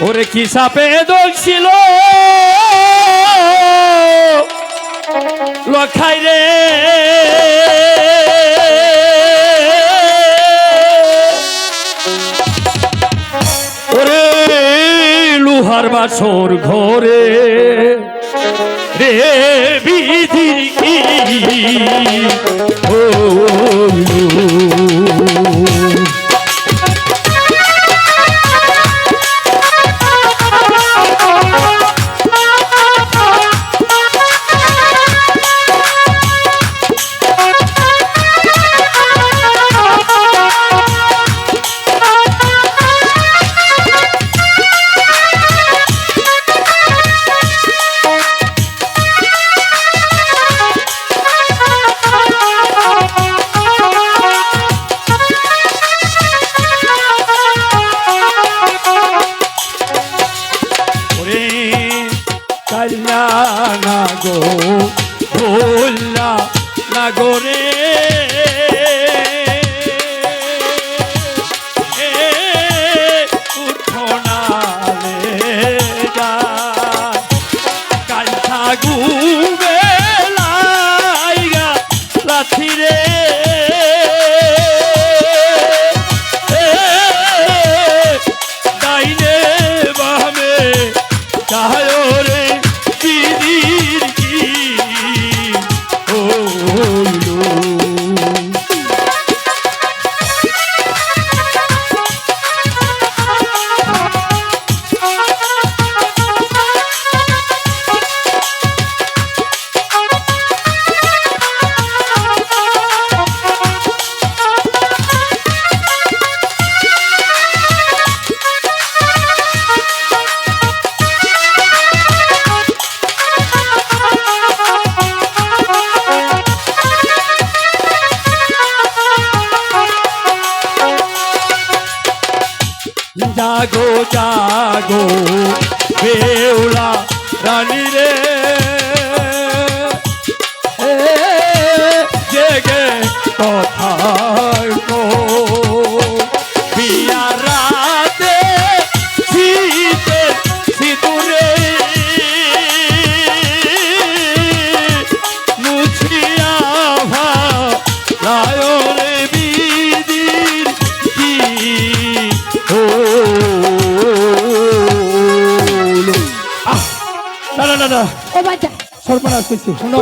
ওরে কি সাপে দোল ছিল? লখাই রে। ওরে লুহার বাসর ঘরে রে বিধির গো ভোল্লা লাগরে। কাল থাকুবে লাইগা লাথি জাগো জাগো বেউলা রানী রে। না না। ও বাচ্চা সর্বনাশ হয়েছে শোনো।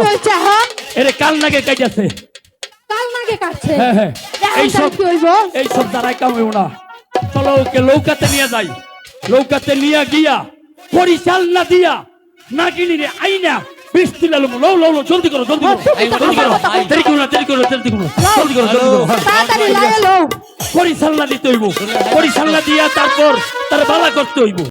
এরে কাল নাগে কাইটাছে। কাল নাগে কাটছে। হ্যাঁ হ্যাঁ। এই সব কি হইব? এই সব দ্বারাই কাম হইব না। চলো ওকে লৌকাতে নিয়ে যাই। লৌকাতে নিয়ে গিয়া দিয়া না কিনি রে আইনা বৃষ্টি লালু লো লো লো জলদি করো জলদি করো। এই, জলদি করো। কথা, কথা, দেরি করো না দেরি করো জলদি করো। জলদি করো জলদি করো। হ্যাঁ। তাড়াতাড়ি লাগে পরিচালনা দিতে হইব। পরিচালনা দিয়া তারপর তার বালা করতে হইব।